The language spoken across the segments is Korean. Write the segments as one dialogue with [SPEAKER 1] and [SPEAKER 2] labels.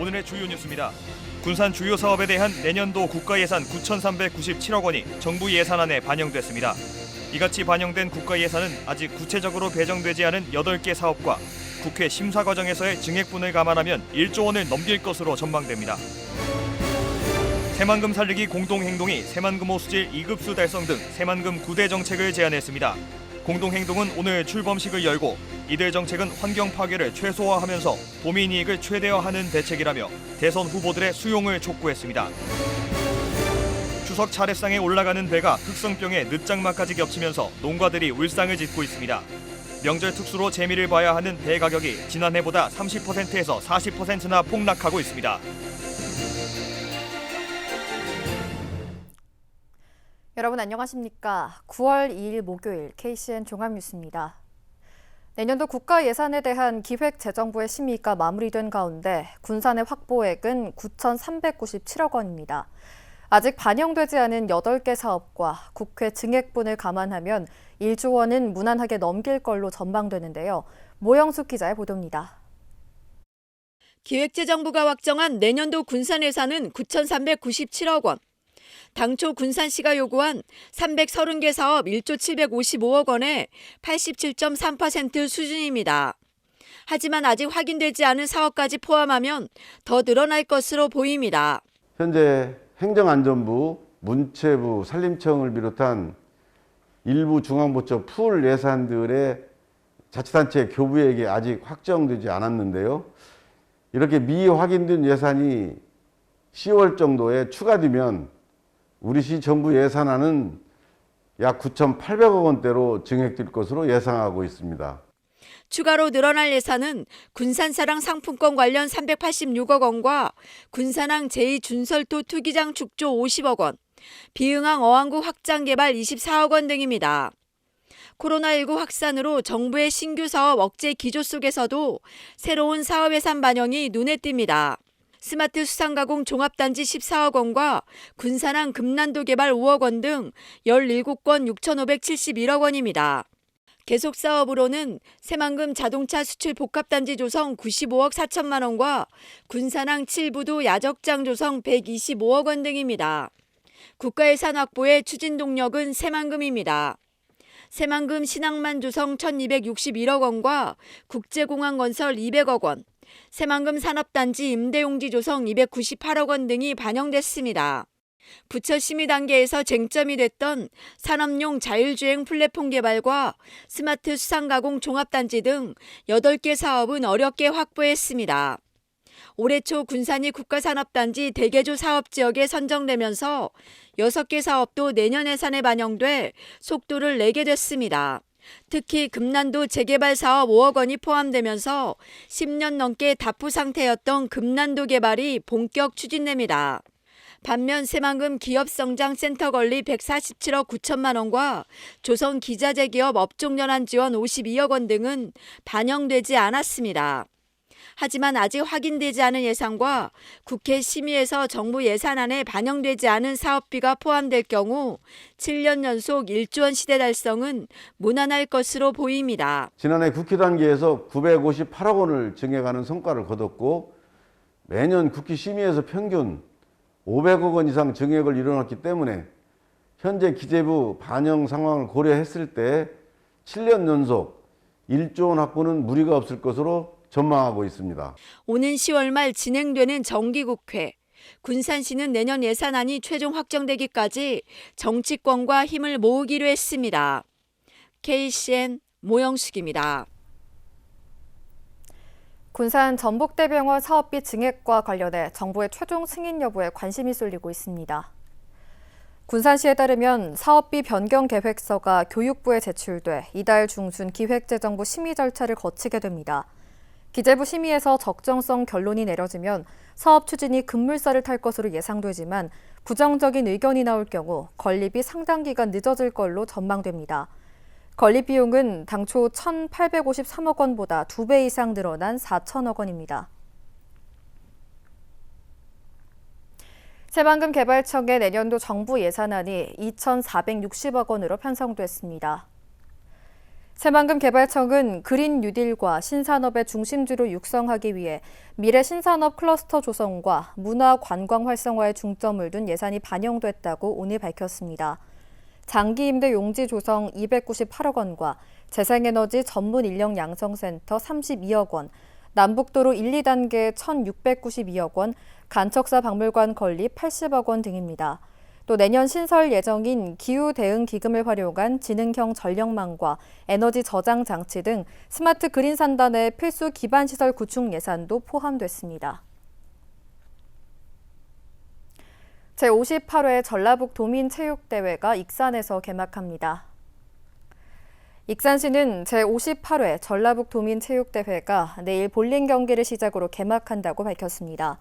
[SPEAKER 1] 오늘의 주요 뉴스입니다. 군산 주요 사업에 대한 내년도 국가 예산 9,397억 원이 정부 예산안에 반영됐습니다. 이같이 반영된 국가 예산은 아직 구체적으로 배정되지 않은 8개 사업과 국회 심사 과정에서의 증액분을 감안하면 1조 원을 넘길 것으로 전망됩니다. 새만금 살리기 공동행동이 새만금 호수질 2급수 달성 등 새만금 9대 정책을 제안했습니다. 공동행동은 오늘 출범식을 열고 이들 정책은 환경 파괴를 최소화하면서 도민 이익을 최대화하는 대책이라며 대선 후보들의 수용을 촉구했습니다. 추석 차례상에 올라가는 배가 흑성병에 늦장마까지 겹치면서 농가들이 울상을 짓고 있습니다. 명절 특수로 재미를 봐야 하는 배 가격이 지난해보다 30%에서 40%나 폭락하고 있습니다.
[SPEAKER 2] 여러분 안녕하십니까? 9월 2일 목요일 KCN 종합뉴스입니다. 내년도 국가 예산에 대한 기획재정부의 심의가 마무리된 가운데 군산의 확보액은 9,397억 원입니다. 아직 반영되지 않은 8개 사업과 국회 증액분을 감안하면 1조 원은 무난하게 넘길 걸로 전망되는데요. 모영숙 기자의 보도입니다.
[SPEAKER 3] 기획재정부가 확정한 내년도 군산 예산은 9,397억 원. 당초 군산시가 요구한 330개 사업 1조 755억 원의 87.3% 수준입니다. 하지만 아직 확인되지 않은 사업까지 포함하면 더 늘어날 것으로 보입니다.
[SPEAKER 4] 현재 행정안전부, 문체부, 산림청을 비롯한 일부 중앙부처 풀 예산들의 자치단체 교부액이 아직 확정되지 않았는데요. 이렇게 미확인된 예산이 10월 정도에 추가되면 우리 시 정부 예산안은 약 9,800억 원대로 증액될 것으로 예상하고 있습니다.
[SPEAKER 3] 추가로 늘어날 예산은 군산사랑 상품권 관련 386억 원과 군산항 제2준설도 투기장 축조 50억 원, 비흥항 어항구 확장 개발 24억 원 등입니다. 코로나19 확산으로 정부의 신규 사업 억제 기조 속에서도 새로운 사업 예산 반영이 눈에 띕니다. 스마트 수상가공 종합단지 14억 원과 군산항 금난도 개발 5억 원 등 17건 6,571억 원입니다. 계속 사업으로는 새만금 자동차 수출 복합단지 조성 95억 4천만 원과 군산항 7부도 야적장 조성 125억 원 등입니다. 국가예산 확보의 추진 동력은 새만금입니다. 새만금 신항만 조성 1261억 원과 국제공항 건설 200억 원, 새만금 산업단지 임대용지 조성 298억 원 등이 반영됐습니다. 부처 심의 단계에서 쟁점이 됐던 산업용 자율주행 플랫폼 개발과 스마트 수상가공 종합단지 등 8개 사업은 어렵게 확보했습니다. 올해 초 군산이 국가산업단지 대개조 사업지역에 선정되면서 6개 사업도 내년 예산에 반영돼 속도를 내게 됐습니다. 특히 금난도 재개발 사업 5억 원이 포함되면서 10년 넘게 다프 상태였던 금난도 개발이 본격 추진됩니다. 반면 새만금 기업성장센터 건립 147억 9천만 원과 조선 기자재 기업 업종연한 지원 52억 원 등은 반영되지 않았습니다. 하지만 아직 확인되지 않은 예산과 국회 심의에서 정부 예산안에 반영되지 않은 사업비가 포함될 경우 7년 연속 1조 원 시대 달성은 무난할 것으로 보입니다.
[SPEAKER 4] 지난해 국회 단계에서 958억 원을 증액하는 성과를 거뒀고 매년 국회 심의에서 평균 500억 원 이상 증액을 이뤄놨기 때문에 현재 기재부 반영 상황을 고려했을 때 7년 연속 1조 원 확보는 무리가 없을 것으로 전망하고 있습니다.
[SPEAKER 3] 오는 10월 말 진행되는 정기국회. 군산시는 내년 예산안이 최종 확정되기까지 정치권과 힘을 모으기로 했습니다. KCN 모영숙입니다.
[SPEAKER 2] 군산 전북대병원 사업비 증액과 관련해 정부의 최종 승인 여부에 관심이 쏠리고 있습니다. 군산시에 따르면 사업비 변경 계획서가 교육부에 제출돼 이달 중순 기획재정부 심의 절차를 거치게 됩니다. 기재부 심의에서 적정성 결론이 내려지면 사업 추진이 급물살을 탈 것으로 예상되지만 부정적인 의견이 나올 경우 건립이 상당 기간 늦어질 걸로 전망됩니다. 건립 비용은 당초 1,853억 원보다 2배 이상 늘어난 4천억 원입니다. 새만금 개발청의 내년도 정부 예산안이 2,460억 원으로 편성됐습니다. 새만금 개발청은 그린 뉴딜과 신산업의 중심지로 육성하기 위해 미래 신산업 클러스터 조성과 문화 관광 활성화에 중점을 둔 예산이 반영됐다고 오늘 밝혔습니다. 장기 임대 용지 조성 298억 원과 재생에너지 전문 인력 양성센터 32억 원, 남북도로 1, 2단계 1,692억 원, 간척사 박물관 건립 80억 원 등입니다. 또 내년 신설 예정인 기후 대응 기금을 활용한 지능형 전력망과 에너지 저장 장치 등 스마트 그린 산단의 필수 기반 시설 구축 예산도 포함됐습니다. 제58회 전라북 도민체육대회가 익산에서 개막합니다. 익산시는 제58회 전라북 도민체육대회가 내일 볼링 경기를 시작으로 개막한다고 밝혔습니다.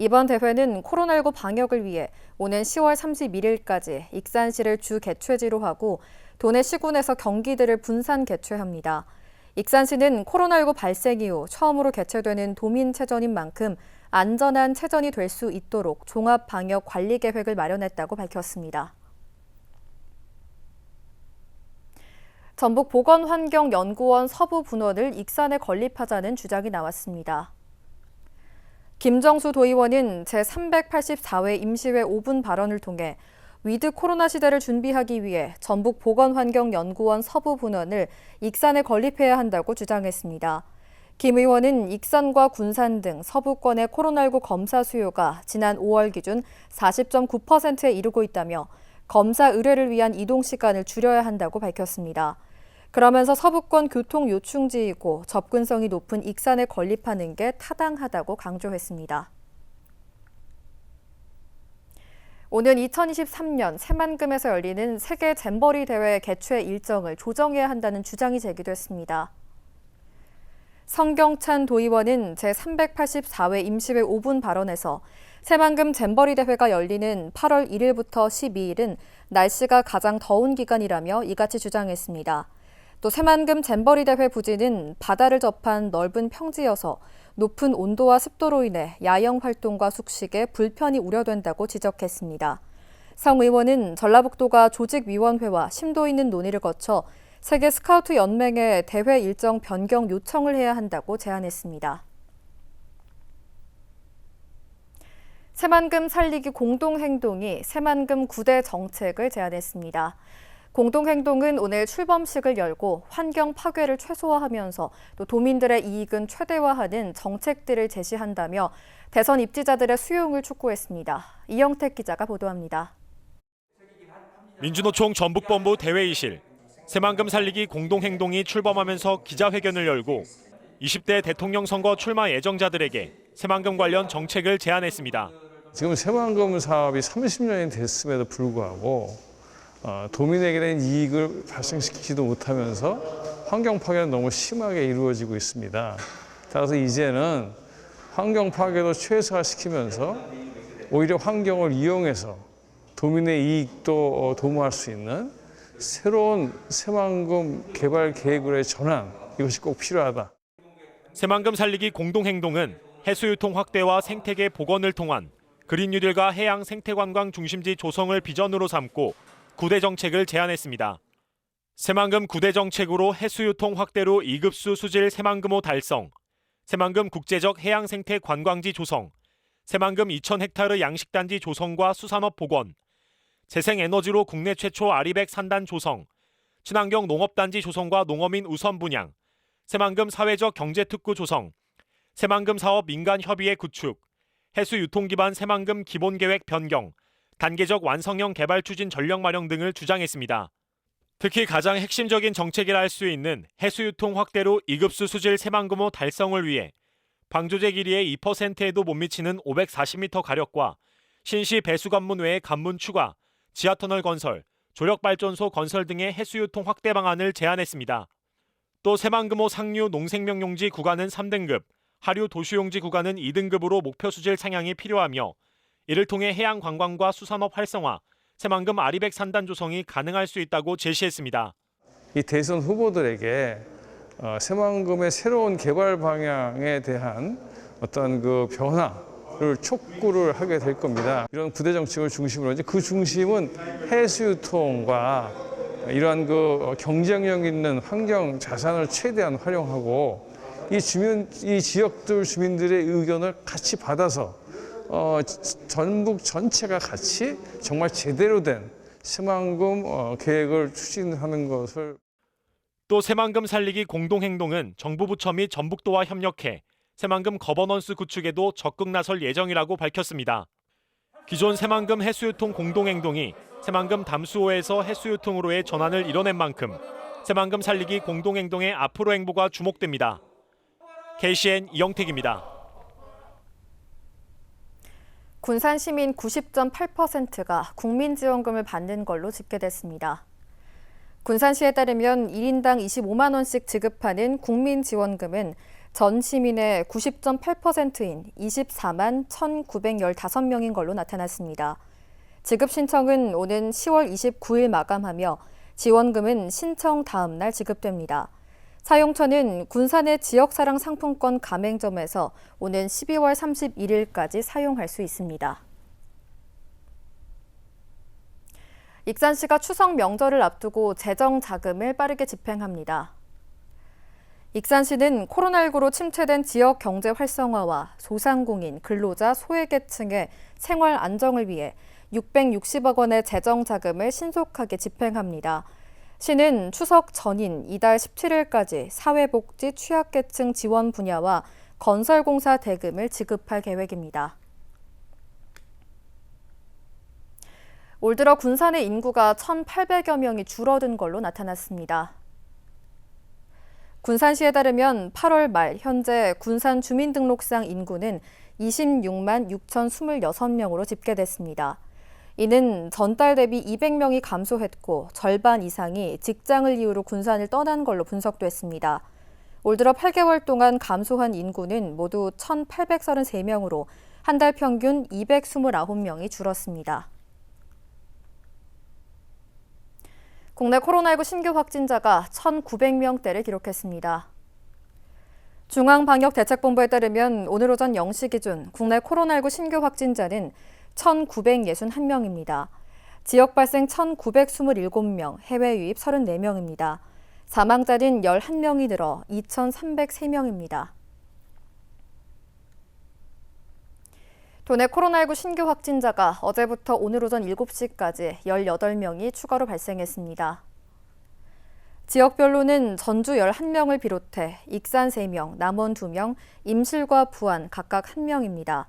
[SPEAKER 2] 이번 대회는 코로나19 방역을 위해 오는 10월 31일까지 익산시를 주 개최지로 하고 도내 시군에서 경기들을 분산 개최합니다. 익산시는 코로나19 발생 이후 처음으로 개최되는 도민체전인 만큼 안전한 체전이 될 수 있도록 종합 방역 관리 계획을 마련했다고 밝혔습니다. 전북 보건환경연구원 서부 분원을 익산에 건립하자는 주장이 나왔습니다. 김정수 도의원은 제384회 임시회 5분 발언을 통해 위드 코로나 시대를 준비하기 위해 전북 보건환경연구원 서부 분원을 익산에 건립해야 한다고 주장했습니다. 김 의원은 익산과 군산 등 서부권의 코로나19 검사 수요가 지난 5월 기준 40.9%에 이르고 있다며 검사 의뢰를 위한 이동 시간을 줄여야 한다고 밝혔습니다. 그러면서 서부권 교통 요충지이고 접근성이 높은 익산에 건립하는 게 타당하다고 강조했습니다. 오는 2023년 새만금에서 열리는 세계 잼버리 대회 개최 일정을 조정해야 한다는 주장이 제기됐습니다. 성경찬 도의원은 제384회 임시회 5분 발언에서 새만금 잼버리 대회가 열리는 8월 1일부터 12일은 날씨가 가장 더운 기간이라며 이같이 주장했습니다. 또 새만금 잼버리 대회 부지는 바다를 접한 넓은 평지여서 높은 온도와 습도로 인해 야영 활동과 숙식에 불편이 우려된다고 지적했습니다. 성 의원은 전라북도가 조직위원회와 심도 있는 논의를 거쳐 세계 스카우트 연맹에 대회 일정 변경 요청을 해야 한다고 제안했습니다. 새만금 살리기 공동행동이 새만금 9대 정책을 제안했습니다. 공동행동은 오늘 출범식을 열고 환경 파괴를 최소화하면서 또 도민들의 이익은 최대화하는 정책들을 제시한다며 대선 입지자들의 수용을 촉구했습니다. 이영택 기자가 보도합니다.
[SPEAKER 5] 민주노총 전북본부 대회의실 새만금 살리기 공동행동이 출범하면서 기자회견을 열고 20대 대통령 선거 출마 예정자들에게 새만금 관련 정책을 제안했습니다.
[SPEAKER 6] 지금 새만금 사업이 30년이 됐음에도 불구하고 어, 도민에게 는 이익을 발생시키지도 못하면서 환경 파괴는 너무 심하게 이루어지고 있습니다. 따라서 이제는 환경 파괴도 최소화시키면서 오히려 환경을 이용해서 도민의 이익도 어, 도모할 수 있는 새로운 새만금 개발 계획으로의 전환 이것이 꼭 필요하다.
[SPEAKER 5] 새만금 살리기 공동행동은 해수유통 확대와 생태계 복원을 통한 그린 뉴딜과 해양 생태관광 중심지 조성을 비전으로 삼고 9대 정책을 제안했습니다. 새만금 9대 정책으로 해수유통 확대로 2급수 수질 새만금호 달성, 새만금 국제적 해양 생태 관광지 조성, 새만금 2,000헥타르 양식단지 조성과 수산업 복원, 재생에너지로 국내 최초 아리백 산단 조성, 친환경 농업단지 조성과 농어민 우선 분양, 새만금 사회적 경제특구 조성, 새만금 사업 민간 협의회 구축, 해수 유통 기반 새만금 기본 계획 변경, 단계적 완성형 개발 추진 전력 마련 등을 주장했습니다. 특히 가장 핵심적인 정책이라 할 수 있는 해수 유통 확대로 2급수 수질 새만금호 달성을 위해 방조제 길이의 2%에도 못 미치는 540m 가력과 신시 배수 관문 외의 관문 추가, 지하터널 건설, 조력발전소 건설 등의 해수유통 확대 방안을 제안했습니다. 또 새만금호 상류 농생명용지 구간은 3등급, 하류 도시용지 구간은 2등급으로 목표 수질 상향이 필요하며 이를 통해 해양 관광과 수산업 활성화, 새만금 아리백 산단 조성이 가능할 수 있다고 제시했습니다.
[SPEAKER 6] 이 대선 후보들에게 어, 새만금의 새로운 개발 방향에 대한 어떤 그 변화를 촉구를 하게 될 겁니다. 이런 부대 정책을 중심으로 이제 그 중심은 해수유통과 이러한 그 경쟁력 있는 환경 자산을 최대한 활용하고 이 주민 이 지역들 주민들의 의견을 같이 받아서 어, 전북 전체가 같이 정말 제대로 된 새만금 어, 계획을 추진하는 것을
[SPEAKER 5] 또 새만금 살리기 공동행동은 정부 부처 및 전북도와 협력해 새만금 거버넌스 구축에도 적극 나설 예정이라고 밝혔습니다. 기존 새만금 해수유통 공동행동이 새만금 담수호에서 해수유통으로의 전환을 이뤄낸 만큼 새만금 살리기 공동행동의 앞으로 행보가 주목됩니다. KCN 이영택입니다.
[SPEAKER 2] 군산 시민 90.8%가 국민지원금을 받는 걸로 집계됐습니다. 군산시에 따르면 1인당 25만 원씩 지급하는 국민지원금은 전 시민의 90.8%인 24만 1,915명인 걸로 나타났습니다. 지급 신청은 오는 10월 29일 마감하며 지원금은 신청 다음 날 지급됩니다. 사용처는 군산의 지역사랑 상품권 가맹점에서 오는 12월 31일까지 사용할 수 있습니다. 익산시가 추석 명절을 앞두고 재정 자금을 빠르게 집행합니다. 익산시는 코로나19로 침체된 지역 경제 활성화와 소상공인, 근로자, 소외계층의 생활 안정을 위해 660억 원의 재정 자금을 신속하게 집행합니다. 시는 추석 전인 이달 17일까지 사회복지 취약계층 지원 분야와 건설공사 대금을 지급할 계획입니다. 올 들어 군산의 인구가 1,800여 명이 줄어든 걸로 나타났습니다. 군산시에 따르면 8월 말 현재 군산 주민등록상 인구는 26만 6,026명으로 집계됐습니다. 이는 전달 대비 200명이 감소했고 절반 이상이 직장을 이유로 군산을 떠난 걸로 분석됐습니다. 올 들어 8개월 동안 감소한 인구는 모두 1,833명으로 한 달 평균 229명이 줄었습니다. 국내 코로나19 신규 확진자가 1,900명대를 기록했습니다. 중앙방역대책본부에 따르면 오늘 오전 0시 기준 국내 코로나19 신규 확진자는 1,961명입니다. 지역 발생 1,927명, 해외 유입 34명입니다. 사망자는 11명이 늘어 2,303명입니다. 도내 코로나19 신규 확진자가 어제부터 오늘 오전 7시까지 18명이 추가로 발생했습니다. 지역별로는 전주 11명을 비롯해 익산 3명, 남원 2명, 임실과 부안 각각 1명입니다.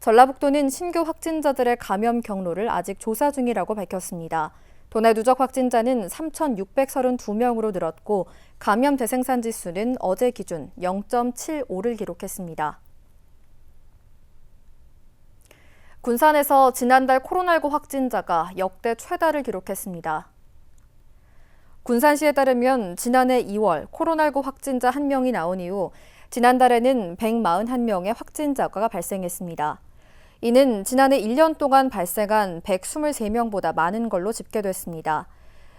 [SPEAKER 2] 전라북도는 신규 확진자들의 감염 경로를 아직 조사 중이라고 밝혔습니다. 도내 누적 확진자는 3,632명으로 늘었고 감염 대생산 지수는 어제 기준 0.75를 기록했습니다. 군산에서 지난달 코로나19 확진자가 역대 최다를 기록했습니다. 군산시에 따르면 지난해 2월 코로나19 확진자 1명이 나온 이후 지난달에는 141명의 확진자가 발생했습니다. 이는 지난해 1년 동안 발생한 123명보다 많은 걸로 집계됐습니다.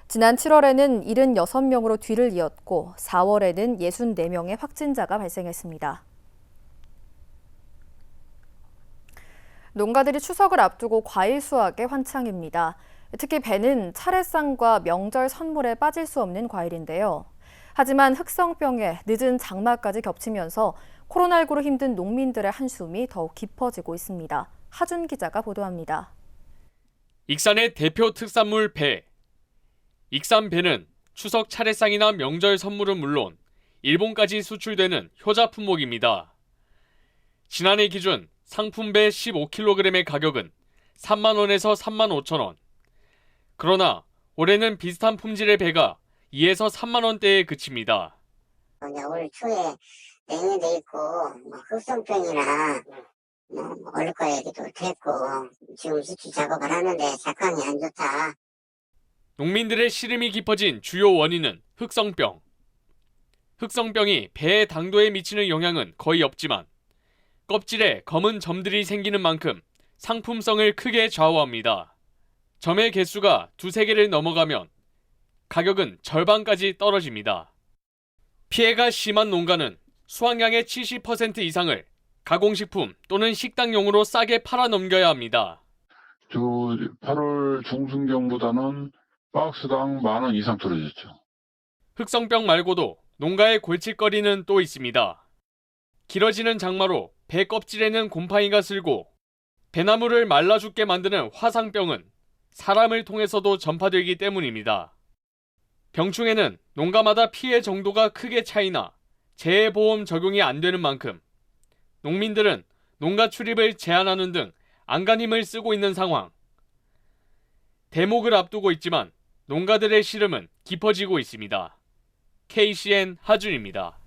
[SPEAKER 2] 지난 7월에는 76명으로 뒤를 이었고 4월에는 64명의 확진자가 발생했습니다. 농가들이 추석을 앞두고 과일 수확에 환창입니다. 특히 배는 차례상과 명절 선물에 빠질 수 없는 과일인데요. 하지만 흑성병에 늦은 장마까지 겹치면서 코로나19로 힘든 농민들의 한숨이 더욱 깊어지고 있습니다. 하준 기자가 보도합니다.
[SPEAKER 7] 익산의 대표 특산물 배. 익산 배는 추석 차례상이나 명절 선물은 물론 일본까지 수출되는 효자 품목입니다. 지난해 기준 상품 배 15kg의 가격은 3만 원에서 3만 5천 원. 그러나 올해는 비슷한 품질의 배가 2에서 3만 원대에 그칩니다.
[SPEAKER 8] 올 초에 냉이도 있고 뭐 흑성병이나 뭐 얼거 얘기도 됐고 지금 수출 작업을 하는데 작황이 안 좋다.
[SPEAKER 7] 농민들의 시름이 깊어진 주요 원인은 흑성병. 흑성병이 배의 당도에 미치는 영향은 거의 없지만 껍질에 검은 점들이 생기는 만큼 상품성을 크게 좌우합니다. 점의 개수가 두세 개를 넘어가면 가격은 절반까지 떨어집니다. 피해가 심한 농가는 수확량의 70% 이상을 가공식품 또는 식당용으로 싸게 팔아 넘겨야 합니다.
[SPEAKER 9] 저 8월 중순경보다는 박스당 만 원 이상 떨어졌죠.
[SPEAKER 7] 흑성병 말고도 농가의 골칫거리는 또 있습니다. 길어지는 장마로 배 껍질에는 곰팡이가 슬고 배나무를 말라 죽게 만드는 화상병은 사람을 통해서도 전파되기 때문입니다. 병충해는 농가마다 피해 정도가 크게 차이나 재해보험 적용이 안 되는 만큼 농민들은 농가 출입을 제한하는 등 안간힘을 쓰고 있는 상황. 대목을 앞두고 있지만 농가들의 시름은 깊어지고 있습니다. KCN 하준입니다.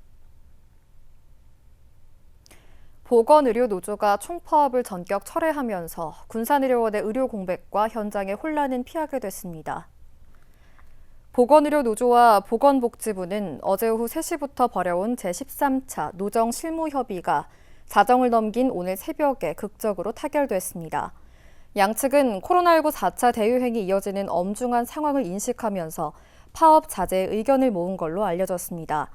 [SPEAKER 2] 보건의료노조가 총파업을 전격 철회하면서 군산의료원의 의료 공백과 현장의 혼란은 피하게 됐습니다. 보건의료노조와 보건복지부는 어제 오후 3시부터 벌여온 제13차 노정 실무협의가 자정을 넘긴 오늘 새벽에 극적으로 타결됐습니다. 양측은 코로나19 4차 대유행이 이어지는 엄중한 상황을 인식하면서 파업 자제의 의견을 모은 걸로 알려졌습니다.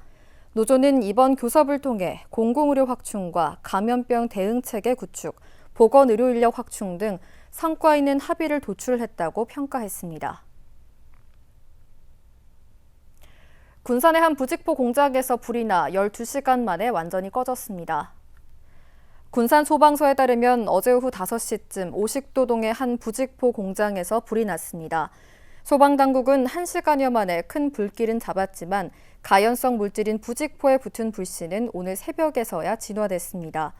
[SPEAKER 2] 노조는 이번 교섭을 통해 공공의료 확충과 감염병 대응 체계 구축, 보건의료 인력 확충 등 성과 있는 합의를 도출했다고 평가했습니다. 군산의 한 부직포 공장에서 불이 나 12시간 만에 완전히 꺼졌습니다. 군산 소방서에 따르면 어제 오후 5시쯤 오식도동의 한 부직포 공장에서 불이 났습니다. 소방당국은 1시간여 만에 큰 불길은 잡았지만 가연성 물질인 부직포에 붙은 불씨는 오늘 새벽에서야 진화됐습니다.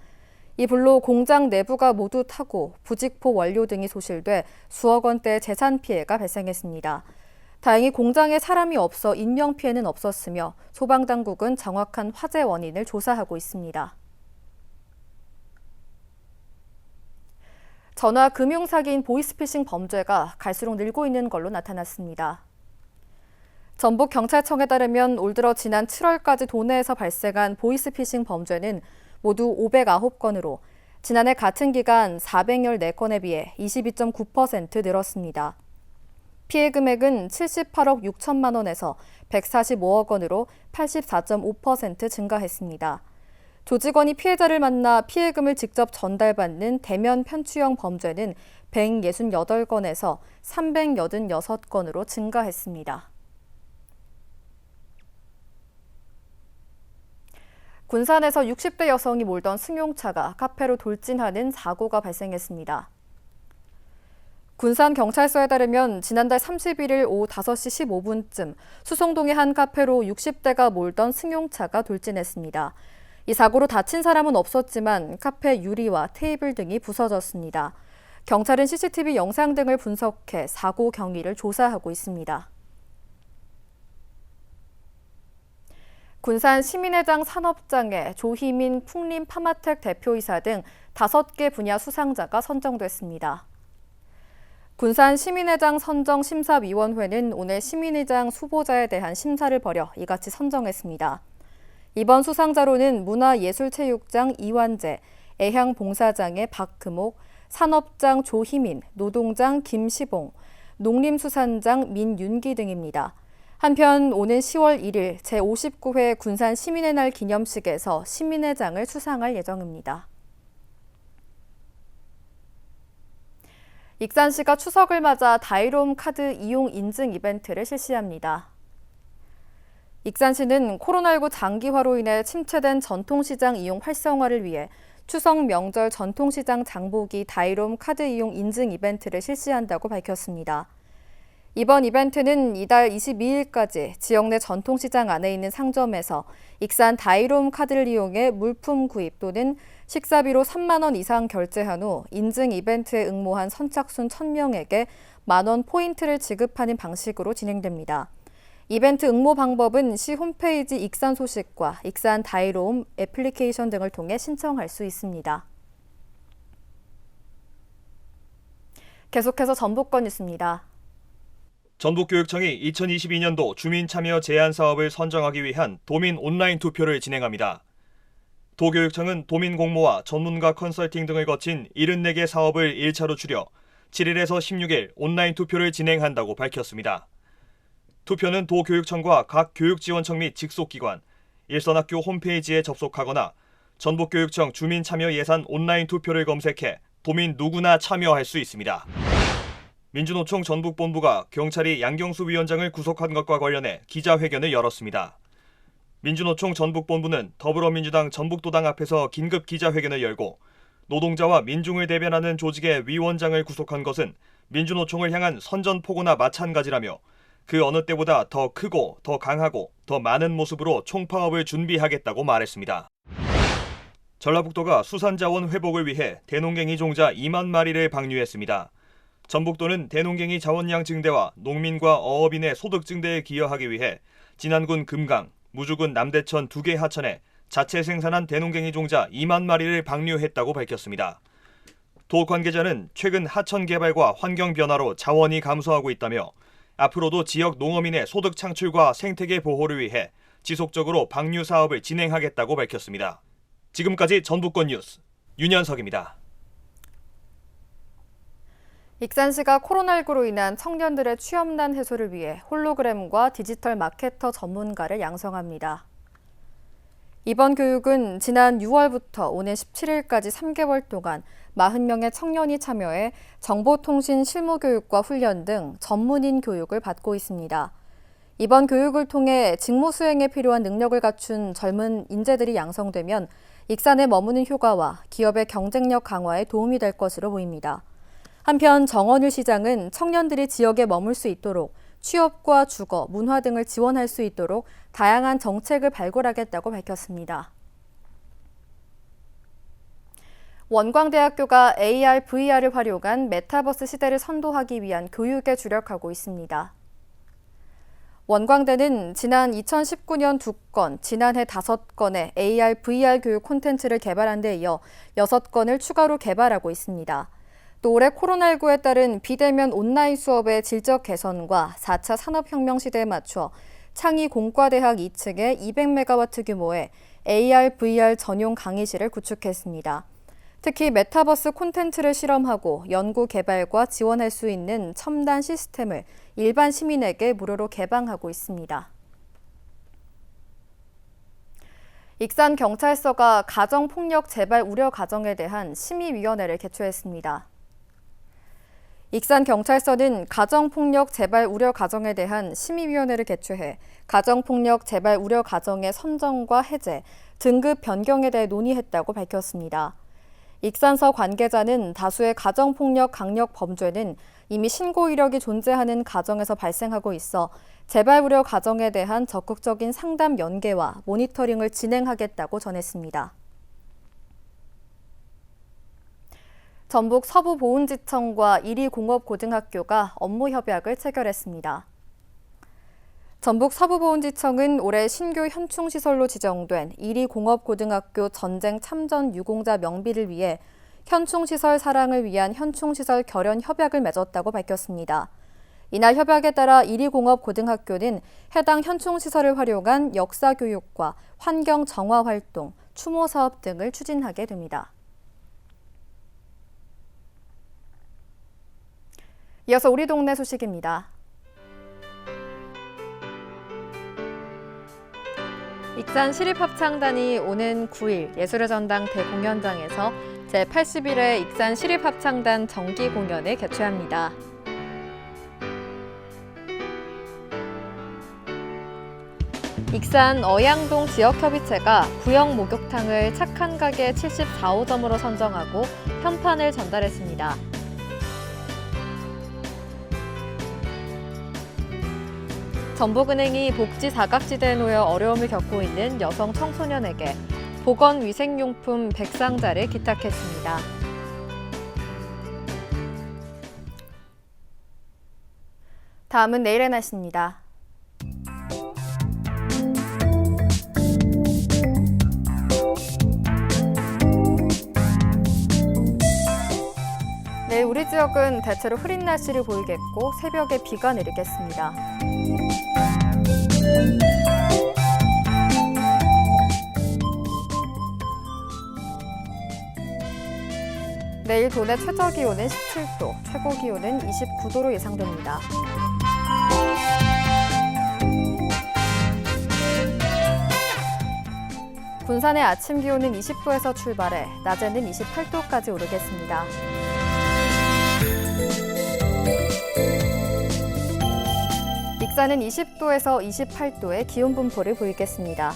[SPEAKER 2] 이 불로 공장 내부가 모두 타고 부직포 원료 등이 소실돼 수억 원대의 재산 피해가 발생했습니다. 다행히 공장에 사람이 없어 인명 피해는 없었으며 소방당국은 정확한 화재 원인을 조사하고 있습니다. 전화 금융 사기인 보이스피싱 범죄가 갈수록 늘고 있는 걸로 나타났습니다. 전북 경찰청에 따르면 올 들어 지난 7월까지 도내에서 발생한 보이스피싱 범죄는 모두 509건으로 지난해 같은 기간 414건에 비해 22.9% 늘었습니다. 피해 금액은 78억 6천만 원에서 145억 원으로 84.5% 증가했습니다. 조직원이 피해자를 만나 피해금을 직접 전달받는 대면 편취형 범죄는 168건에서 386건으로 증가했습니다. 군산에서 60대 여성이 몰던 승용차가 카페로 돌진하는 사고가 발생했습니다. 군산 경찰서에 따르면 지난달 31일 오후 5시 15분쯤 수송동의 한 카페로 60대가 몰던 승용차가 돌진했습니다. 이 사고로 다친 사람은 없었지만 카페 유리와 테이블 등이 부서졌습니다. 경찰은 CCTV 영상 등을 분석해 사고 경위를 조사하고 있습니다. 군산 시민회장 산업장에 조희민 풍림 파마텍 대표이사 등 5개 분야 수상자가 선정됐습니다. 군산 시민회장 선정 심사위원회는 오늘 시민회장 후보자에 대한 심사를 벌여 이같이 선정했습니다. 이번 수상자로는 문화예술체육장 이완재, 애향봉사장의 박금옥, 산업장 조희민, 노동장 김시봉, 농림수산장 민윤기 등입니다. 한편 오는 10월 1일 제59회 군산 시민의 날 기념식에서 시민회장을 수상할 예정입니다. 익산시가 추석을 맞아 다이롬 카드 이용 인증 이벤트를 실시합니다. 익산시는 코로나19 장기화로 인해 침체된 전통시장 이용 활성화를 위해 추석 명절 전통시장 장보기 다이롬 카드 이용 인증 이벤트를 실시한다고 밝혔습니다. 이번 이벤트는 이달 22일까지 지역 내 전통시장 안에 있는 상점에서 익산 다이롬 카드를 이용해 물품 구입 또는 식사비로 3만 원 이상 결제한 후 인증 이벤트에 응모한 선착순 1000명에게 만 원 포인트를 지급하는 방식으로 진행됩니다. 이벤트 응모 방법은 시 홈페이지 익산 소식과 익산 다이로움 애플리케이션 등을 통해 신청할 수 있습니다. 계속해서 전북권 뉴스입니다.
[SPEAKER 1] 전북교육청이 2022년도 주민참여 제안 사업을 선정하기 위한 도민 온라인 투표를 진행합니다. 도교육청은 도민 공모와 전문가 컨설팅 등을 거친 74개 사업을 1차로 추려 7일에서 16일 온라인 투표를 진행한다고 밝혔습니다. 투표는 도교육청과 각 교육지원청 및 직속기관, 일선학교 홈페이지에 접속하거나 전북교육청 주민참여 예산 온라인 투표를 검색해 도민 누구나 참여할 수 있습니다. 민주노총 전북본부가 경찰이 양경수 위원장을 구속한 것과 관련해 기자회견을 열었습니다. 민주노총 전북본부는 더불어민주당 전북도당 앞에서 긴급 기자회견을 열고 노동자와 민중을 대변하는 조직의 위원장을 구속한 것은 민주노총을 향한 선전포고나 마찬가지라며 그 어느 때보다 더 크고 더 강하고 더 많은 모습으로 총파업을 준비하겠다고 말했습니다. 전라북도가 수산자원 회복을 위해 대농갱이 종자 2만 마리를 방류했습니다. 전북도는 대농갱이 자원량 증대와 농민과 어업인의 소득 증대에 기여하기 위해 진안군 금강, 무주군 남대천 두 개 하천에 자체 생산한 대농갱이 종자 2만 마리를 방류했다고 밝혔습니다. 도 관계자는 최근 하천 개발과 환경 변화로 자원이 감소하고 있다며 앞으로도 지역 농어민의 소득 창출과 생태계 보호를 위해 지속적으로 방류 사업을 진행하겠다고 밝혔습니다. 지금까지 전북권 뉴스 윤현석입니다.
[SPEAKER 2] 익산시가 코로나19로 인한 청년들의 취업난 해소를 위해 홀로그램과 디지털 마케터 전문가를 양성합니다. 이번 교육은 지난 6월부터 오는 17일까지 3개월 동안 40명의 청년이 참여해 정보통신 실무 교육과 훈련 등 전문인 교육을 받고 있습니다. 이번 교육을 통해 직무 수행에 필요한 능력을 갖춘 젊은 인재들이 양성되면 익산에 머무는 효과와 기업의 경쟁력 강화에 도움이 될 것으로 보입니다. 한편 정원일 시장은 청년들이 지역에 머물 수 있도록 취업과 주거, 문화 등을 지원할 수 있도록 다양한 정책을 발굴하겠다고 밝혔습니다. 원광대학교가 AR, VR을 활용한 메타버스 시대를 선도하기 위한 교육에 주력하고 있습니다. 원광대는 지난 2019년 2건, 지난해 5건의 AR, VR 교육 콘텐츠를 개발한 데 이어 6건을 추가로 개발하고 있습니다. 또 올해 코로나19에 따른 비대면 온라인 수업의 질적 개선과 4차 산업혁명 시대에 맞춰 창의 공과대학 2층에 200메가와트 규모의 AR, VR 전용 강의실을 구축했습니다. 특히 메타버스 콘텐츠를 실험하고 연구 개발과 지원할 수 있는 첨단 시스템을 일반 시민에게 무료로 개방하고 있습니다. 익산 경찰서가 가정폭력 재발 우려 가정에 대한 심의위원회를 개최했습니다. 익산 경찰서는 가정폭력 재발 우려 가정에 대한 심의위원회를 개최해 가정폭력 재발 우려 가정의 선정과 해제, 등급 변경에 대해 논의했다고 밝혔습니다. 익산서 관계자는 다수의 가정폭력 강력 범죄는 이미 신고 이력이 존재하는 가정에서 발생하고 있어 재발 우려 가정에 대한 적극적인 상담 연계와 모니터링을 진행하겠다고 전했습니다. 전북 서부보훈지청과 이리공업고등학교가 업무 협약을 체결했습니다. 전북 서부보훈지청은 올해 신규 현충시설로 지정된 이리공업고등학교 전쟁 참전 유공자 명비를 위해 현충시설 사랑을 위한 현충시설 결연 협약을 맺었다고 밝혔습니다. 이날 협약에 따라 이리공업고등학교는 해당 현충시설을 활용한 역사교육과 환경 정화 활동, 추모 사업 등을 추진하게 됩니다. 이어서 우리 동네 소식입니다. 익산 시립합창단이 오는 9일 예술의 전당 대공연장에서 제81회 익산 시립합창단 정기 공연을 개최합니다. 익산 어양동 지역협의체가 구형 목욕탕을 착한 가게 74호점으로 선정하고 현판을 전달했습니다. 전북은행이 복지 사각지대에 놓여 어려움을 겪고 있는 여성 청소년에게 보건위생용품 100상자를 기탁했습니다. 다음은 내일의 날씨입니다. 지역은 대체로 흐린 날씨를 보이겠고 새벽에 비가 내리겠습니다. 내일 도내 최저 기온은 17도, 최고 기온은 29도로 예상됩니다. 군산의 아침 기온은 20도에서 출발해 낮에는 28도까지 오르겠습니다. 익산은 20도에서 28도의 기온 분포를 보이겠습니다.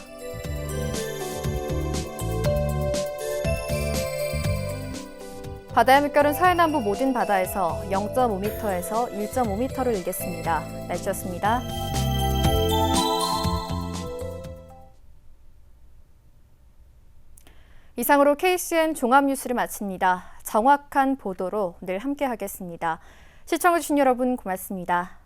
[SPEAKER 2] 바다의 물결은 서해남부 모든 바다에서 0.5m에서 1.5m를 일겠습니다. 날씨였습니다. 이상으로 KCN 종합뉴스를 마칩니다. 정확한 보도로 늘 함께하겠습니다. 시청해주신 여러분 고맙습니다.